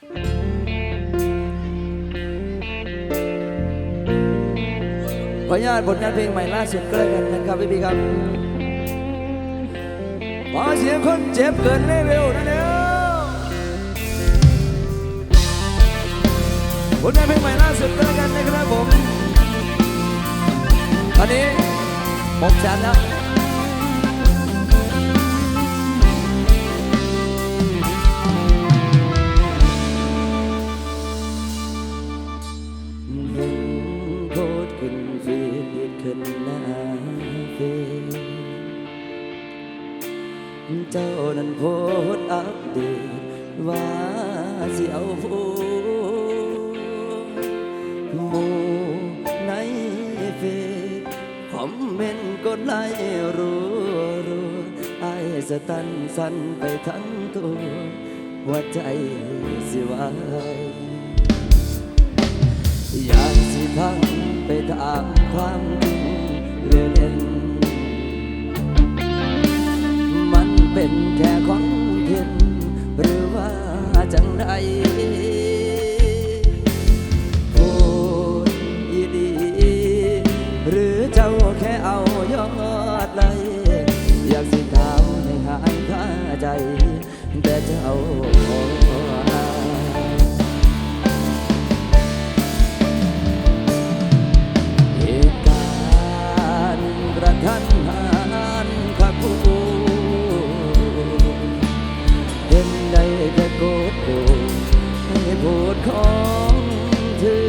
ขออนุญาตผลงานเพลงใหม่ล่าสุดก็แล้วกันนะครับพี่พี่ครับขอเสียงคนเจ็บเกินเลเวลนะเดียผลงานเพลงใหม่ล่าสุดก็แล้วกันนะครับผม ตอนนี้ผมจันแล้ว เจ้านั้นโพสต์อัปเดตว่าสิเอาผู้หมู่ในเฟซคอมเมนต์กดไลค์รัวรัวไอ้สตันสันไปทั้งตัวหัวใจสิวายอยากสิพังไปตามความจริงเล่น เป็นแค่ของเทียนหรือว่าจังไรพูดอีดี หรือเจ้าแค่เอายอดไลอยากสิถามให้หายคาใจ แต่เจ้าขอหา ของเธอ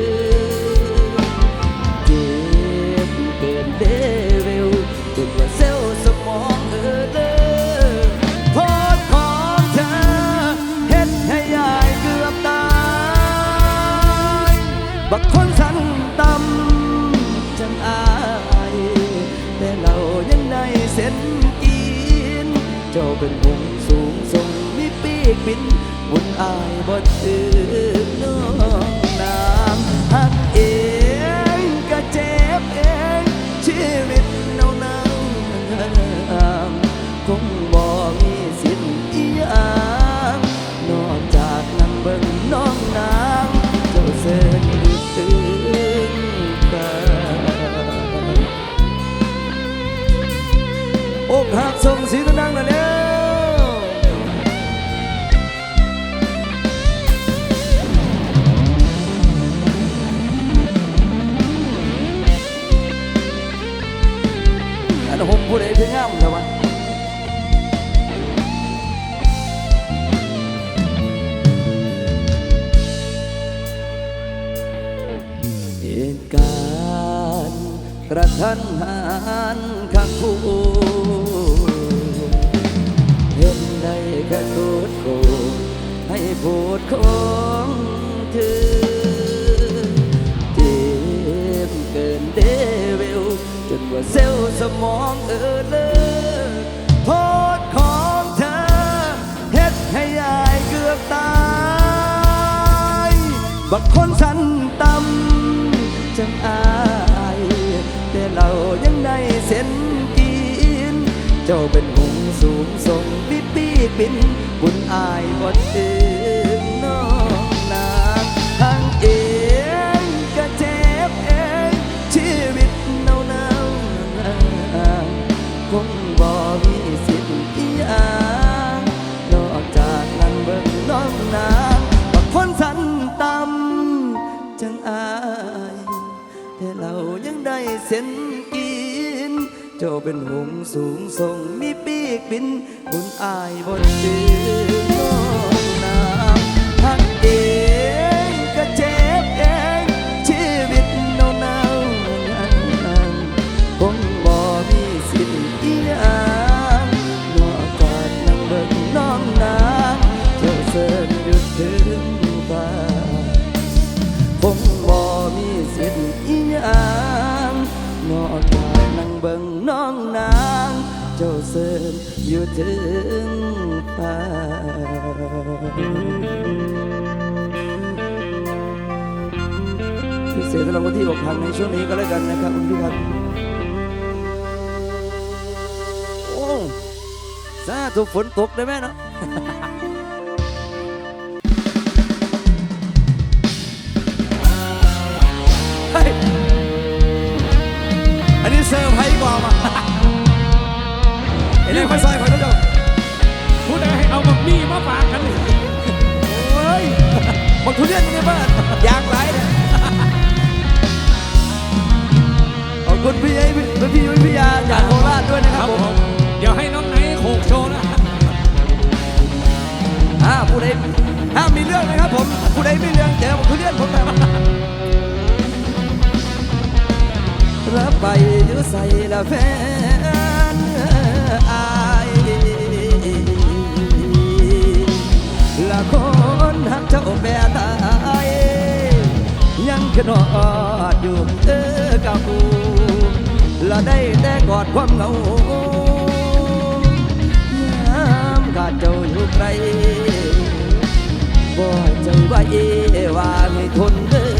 เจ็บเกินเดวิลจนว่าเซลล์สมองเออเลอโพดของเธอเห็นให้ยายเกือบตายบักคนสันต่ำจังอายแต่เรายังได้เส้นกิน เจ้าเป็นหงสูงทรงมีปีกบินบุญอายบ่ถือน้ ทันหันข้างผู้เห็นได้แค่โกดโกรธให้โพดของเธอเจ็บเกินเดวิลจนว่าเซลล์สมองเออเลอโพดของเธอเฮ็ดให้ยายเกือบตายบักคนสัน เจ้าเป็นหงสูงส่งบิดปีกบินบุญอายบ่ถึง เจ้าเป็นหงส์สูงส่งมีปีกบินบุญอายบนดินำหรับคนที่อกหักในช่วงนี้ก็แล้วกันนะครับคุณพี่ครับโอ้ซาถูกฝนตกได้ไหมเนาะอันนี้เซอร์ไพรส์กว่ามาเอ็นเอ็มค่อยซอยค่อยเจ้าพูดอะไรให้เอาบักมี่มาฝากกันเลยเฮ้ยบักทุเรียนอยู่ในบ้านยางไรเนี่ย คุณพี่ไอ้พี่พี่พี่ยาจากโคราชด้วยนะครับผม เดี๋ยวให้น้องไนท์โขกโชว์นะอ่าผู้ใดห้ามมีเรื่องนะครับผมผู้ใดมีเรื่องเดี๋ยวผมทุเรียนผมแบบรับไปอยู่ใส่ละแฟนอายละคนหักเจ้าแม่ตายยังขนอดอยู่เออกับกู ละได้แต่กอดความเหงายามขาดเจ้าอยู่ไกลบ่ใจไว้ว่าให้ทนเด้อ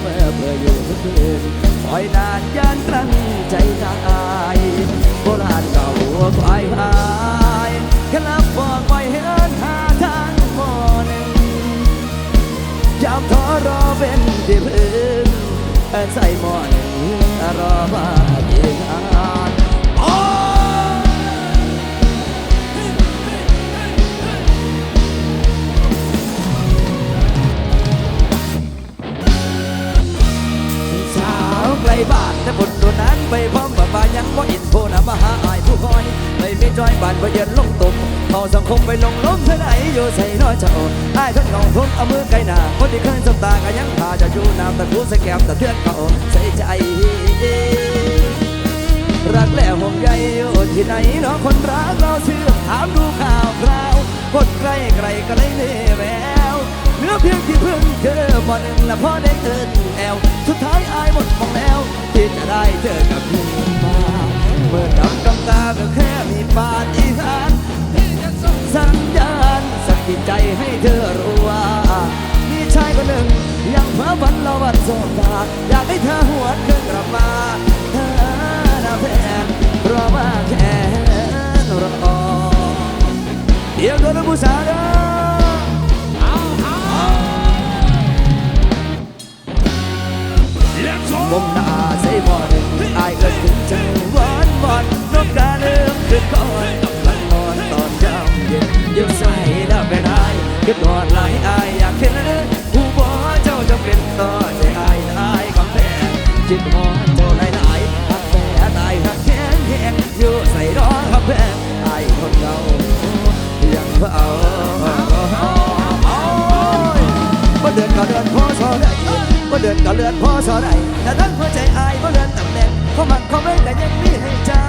เมื่อเพื่ออยู่ทุกคืนคอยนานยานกลั้นใจตายโบราณเก่าควายพายแค่ลับบอกไว้ให้เอินหาทางหมอหนึ่งยามทอรอเป็นที่พึ่งใส่หมอนรอมา บ้านบ่เย็นลงตุ่มเขาสังคมไปลงล้มเท่าไหนอยู่ใส่น้อยเจ้าอายทั้งน้องทนเอามือไกลหน้าคนที่เคยสบตาก็ยังพาจะอยู่น้ำแต่ผู้สแกมแต่เทือนเขาใส่ใจรักแล้วห่วงใยอยู่ที่ไหนเนาะคนรักเราเชื่อถามดูข่าวคราวคนใกล้ไกลก็เลยเล่แววเหลือเพียงที่เพิ่งเจอหมอหนึ่งและพอได้เอินแอวสุดท้ายอายหมดมองแล้ว ที่จะได้เจอกับพี่มาเมื่อดำกำตาก็แค่มีป เราวันสบตาอยากให้เธอหวนคืนกลับมาเธอน่าแฟนรอมาแค่รอเดี๋ยวโดนผู้สาวเด้อเอาเอามหน้าใส่บอลอายก็ถึงใจหวานบอลนกกาเริ่มขึ้นคอยมันนอนตอนยามเย็นยังใส่แล้วเป็นอายคิดนอนหลายอายอยากเห็น เป็นต่อใจอายอายคำแพงจิตหอนเจ้าหลายหลายหักแฝงตายหักแข็งแข็งอยู่ใส่ร้อนคำแพงอายคนเก่ายังเฝ้าบ่เดินก็เดินพอสอได้บ่เดินก็เลือนพอสอได้แต่ทั้งหัวใจอายบ่เดินตำแหน่งเขามันเขาไม่แต่ยังมีให้เจ้า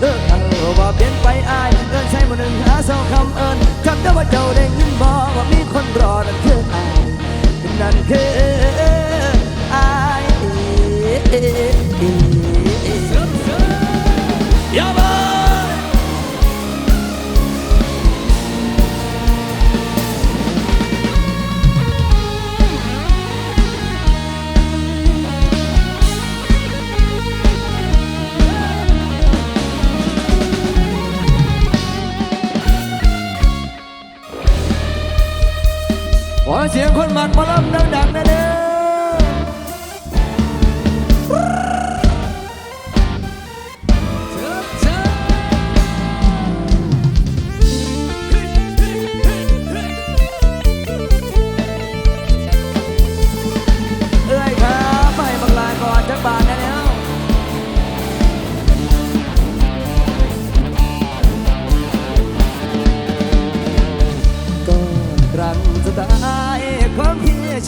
เลิกเอาว่าเปลี่ยนไปอายเอินใช้มือหนึ่งหาเศร้าคำเอินคำแต่ว่าเจ้าได้ยินบอกว่ามีคนรอนั่นคืออายนั่นคืออ สียงคนหมักมาลำดังๆนะเด้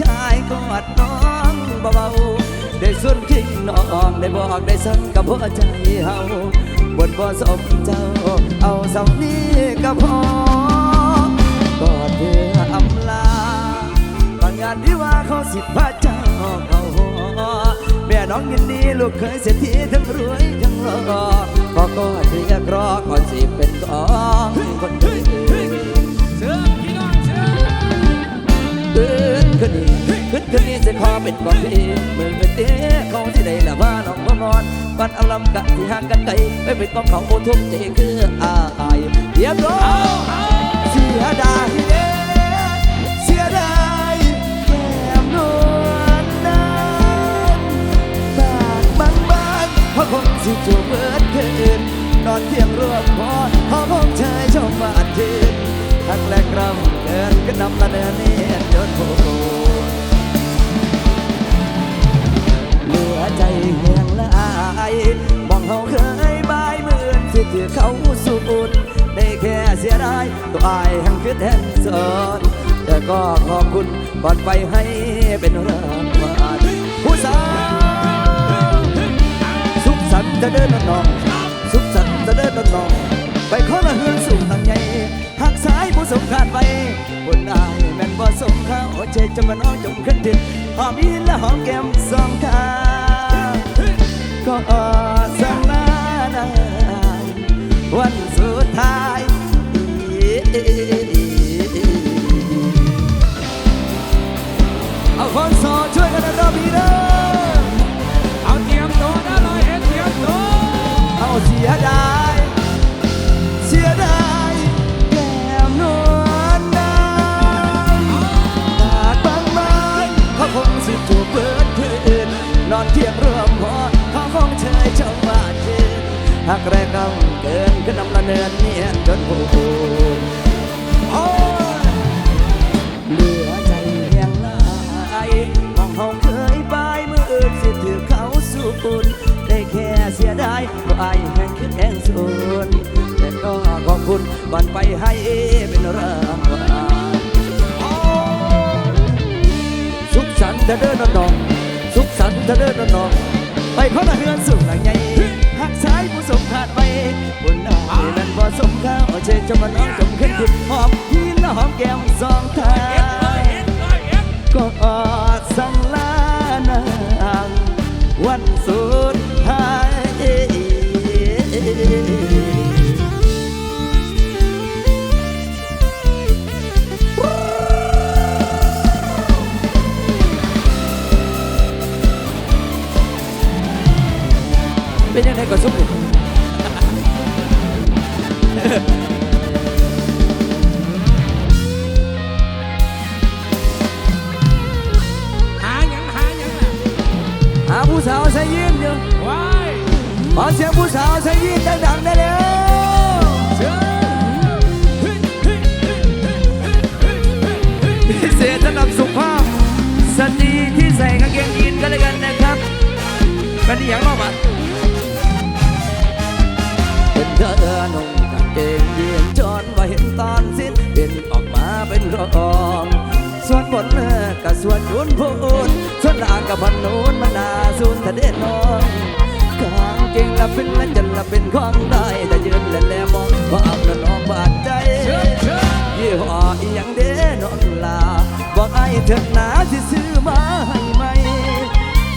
ชายกอดน้องเบาๆได้ส่วนทิ้งน้องได้บอกได้สั่งกับหัวใจเฮาบนบ่สมเจ้า เอาสำนี้ก็พอกอดเพื่ออำลาก่อนงานที่ว่าเขาสิพาเจ้าเขาแม่น้องยินดีลูกเคยเสียทีทั้งรวยทั้งหล่อก็ก็เรียกรอก่อนสิเป็นของคนอื่ ขึ้นขึ้นนี้ขึ้นขึ้นนี้จะขอเป็นของพี่มือเตี้ยเขาที่ใดละว่าน้องบ่นอนบัดเอาลำกะที่ห่างกันไกลไม่เป็นของเขาโอทุกใจคืออายเดียบร้อย ก่อนไปให้เป็นรางวัลผู้สาวสุขสันต์จะเดินน้อง สุขสันต์จะเดินน้อง ไปขอละเฮือนสูงตั้งใหญ่หักสายผู้สมขาดไปบนอายแม่นบ่สมข้าวใจจะมาน้องจมขึ้นดินหอมยินและหอมแก้มสองข้างก็สั่งลานวันสุดท้าย ลช่วยกันนะพี่เด้อเอาเตรียมตัวนะลอยเอ็ดเตรียมตัวเอาเสียดายเสียดายแก้มนวลนางตาดบางไม้เขาคงสิจูบเบิดคืนนอนเที่ยงรวมหอเขาคงเชยเจ้าบ้านคืนหักแรกกำเกินขึ้นำละเนินเนียนจนผู้เหลือ มองเคยบายมืออื่นสิถือเขาสูญได้แค่เสียดายก็อายแห่งขึ้นแห่งสูญแต่ก็ขอบคุณก่อนไปให้เป็นรางวัลสุขสันต์เธอเดินนองสุขสันต์เธอเดินนองไปขอละเฮือนสูงหลังใหญ่หักซ้ายผู้สมขาดไปบนน้านั้นบ่สมข้าวเชยจะมาน้องจมขึ้นขึ้นหอมหินและหอมแก้มสองทาง ก็อาจสั่งลา กับพันนูนมันาสูนทะเดนนองกางเกงละเป็นละจันละเป็นของได้แต่ยืนและแลมองว่าอับละน้องบาดใจเชิญเชิญยี่ห้ออีหยังเด้นอนลาบอกไอ้เถิดหนาที่ซื้อมาให้ไหม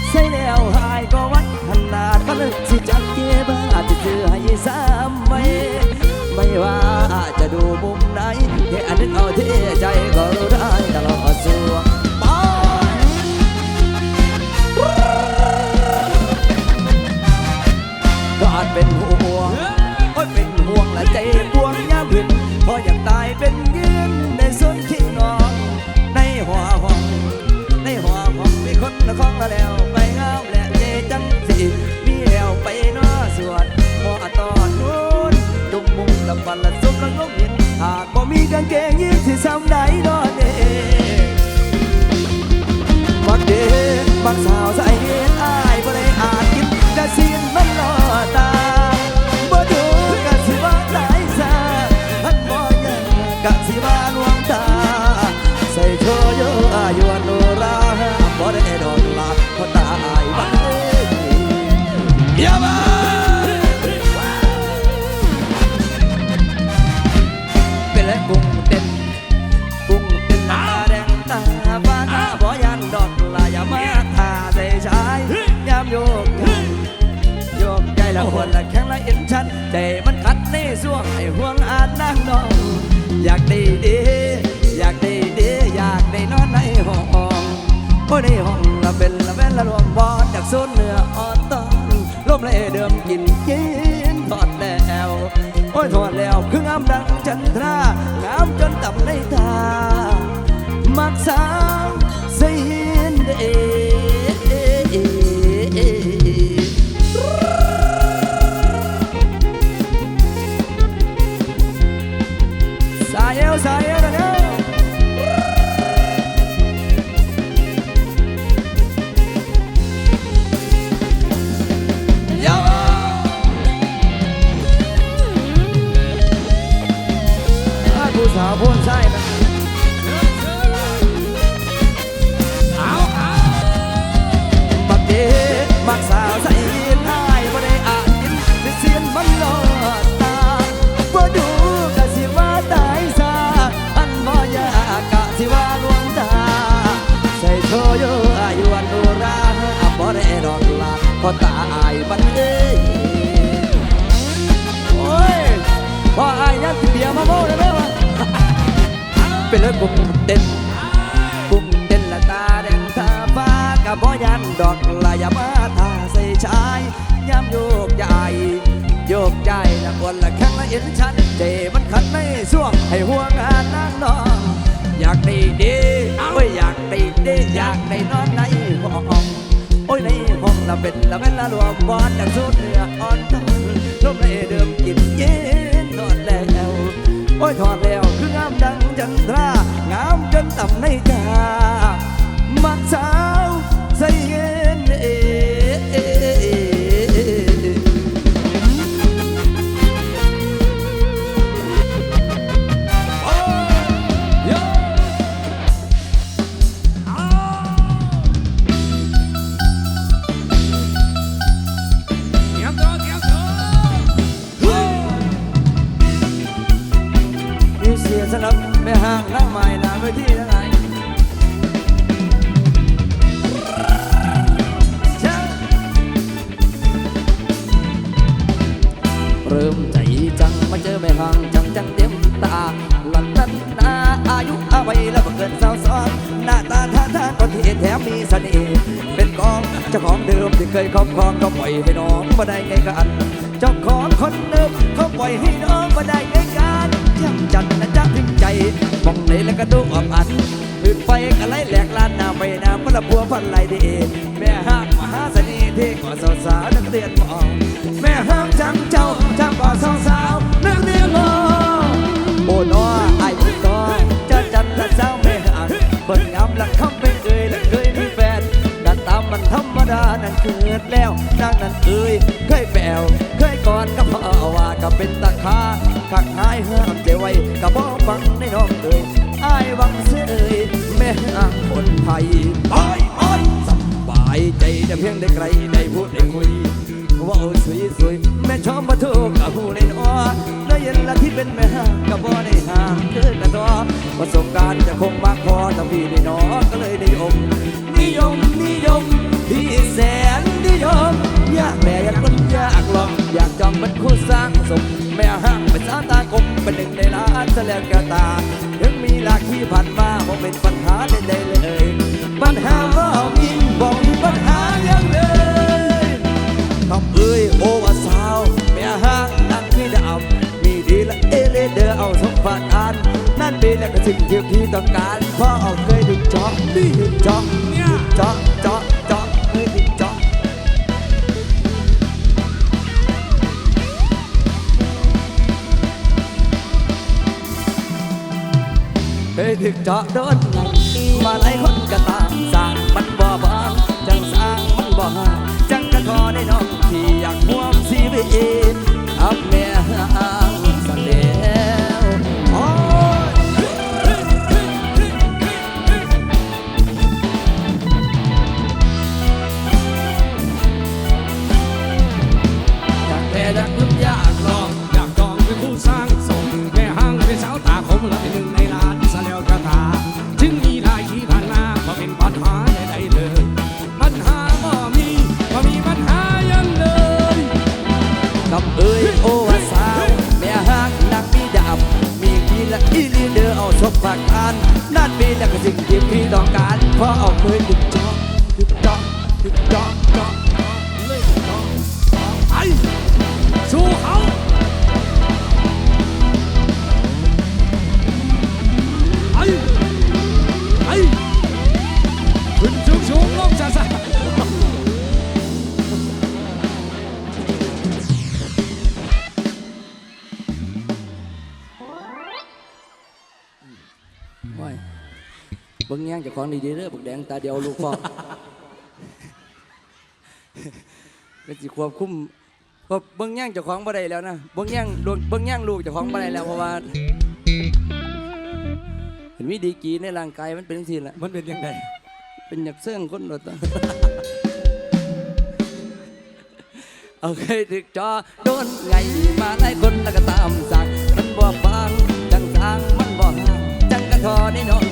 ใส่แล้วหายก็วัดขนาดก็เลยสิจักเก็บาที่ซื้อให้ซ้ำไหมไม่ว่าจะดูมุมไหน เดิมกินกินทอดแล้วโอ้ยทอดแล้วคืองามดังจันทรางามจนต่ำในตามักสาวเสียนเดส มักสาวใส่ท้ายบ่ได้อ่านกินเสียนมันลอดตาบ่ดูกะสิว่าตายซาอันบ่ยากกะสิว่าลวงตาใส่โชยอายุวันโอราบ่ได้ดอกลาพอตายบันเอ้ยโอ้ยพออายยันเบียมาโม้ได้ไหมวะเป็นเลยกุ่มเต้นกุ่มเต้นละตาแดงตาฟ้ากับบ่ยัน ดอกลายามาทาใส่ชายยามโยกใหญ่โยกใหญ่ละคนละแข้งละเอ็นชันเจมันขัดไม่ส่วงให้ห่วงงานนางนองอยากได้ดีโอ้ยอยากได้ดีอยากได้นอนในห้องโอ้ยในห้องละเป็นละเป็นละรวมบอดจากสุดเนื้ออ่อนต้องลมเลยเดิมกินเย็นนอนแล้วโอ้ยถอดแล้วคืองามดังจันทรางามจนต่ำในตามักสา แม่ห่างนั่งใหม่หนาเวทีทั้งหลายเช้าเริ่มใจจังมาเจอแม่ห่างจังจังเต็มตาหลันนันนาอายุอาวัยแล้วบ่เกินสาวซ้อนหน้าตาท่าทางก็เท่แถมมีเสน่ห์เป็นกองเจ้าของเดิมที่เคยครอบครองก็ปล่อยให้น้องมาได้ไงกันเจ้าของคนเดิมเขาปล่อยให้น้องมาได้ไงกันย้ำจันนะจ๊ะ ใจมองไหนแล้วก็ดูอับอันพืนไฟกะไล่แหลกลานน้าไปน้าพละบัวพันไหลดีแม่ห้างมหาเสน่ห์ที่ก่อสาวสาวนักเรียนมอแม่ห้างจังเจ้าจังก่อสาวสาว นั่นเกิดแล้วนางนั้นเอ่ยเคยแปวเคยกอดกับพ่อว่าก็เป็นตาคาขักหายห้ามใจไว้กับบ่ฟังในน้องเอ่ยอายหวังเสยแม่อ้างคนไทยโอ้ยโอ้ยสบายใจแต่เพียงได้ไกลได้พูดได้คุยว่าเออสวยสวยแม่ชอบมาทุกกับผู้เล่นอ้อได้ยินละที่เป็นแม่ห้างกับบ่ได้ห่างเกินกันตัวประสบการณ์จะคงมากพอแต่พี่ได้น้อก็เลยได้อมนิยมนิยม ที่แสนนิยมอยากแม่อยากมันอยากลอง อยากจองเป็นคู่สร้างสม แม่ห้างเป็นสาตาคมเป็นหนึ่งในล้านแสลงกระตา ยังมีหลากที่ผ่านมาบ่เป็นปัญหาใดๆเลยปัญหาว่ามีบอกมีปัญหาอย่างเลยคำเอ้ยโอว่าสาว แม่ห้างนั่นมีดาวมีดีละเอเลเดอเอาสมบัติอันนั่นเป็นแหละก็สิ่งที่พี่ต้องการเพราะเอาเคยดึงจอกดึงจอกจาะเจาะ ยถึกเจาะโดนไงมาหลายคนก็ตามสร้างมันบ่บางจังสร้างมันบ่ห่างจังกระทอได้น้องที่อยากห่วมชีวิต พราะเอามือดึงดองดึงดองดึงดอง ย่งเจ้าของดีๆเด้อบักแดงตาเดียวลูกพ่อเป็นสิควบคุมเพราะเบิ่งแย่งเจ้าของบ่ได้แล้วนะเบิ่งแย่งลูกเบิ่งแย่งลูกเจ้าของบ่ได้แล้วเพราะว่าเห็นมีดีกรีในร่างกายมันเป็นจังซี่แหละมันเป็นยังไงเป็นหยักเสื่องคนรถอะโอเคถึกจอโดนไงมาไล่คนแล้วก็ตามสั่งมันบ่ฟังจังทางมันบ่ห่างจังกระทอนี่น้อง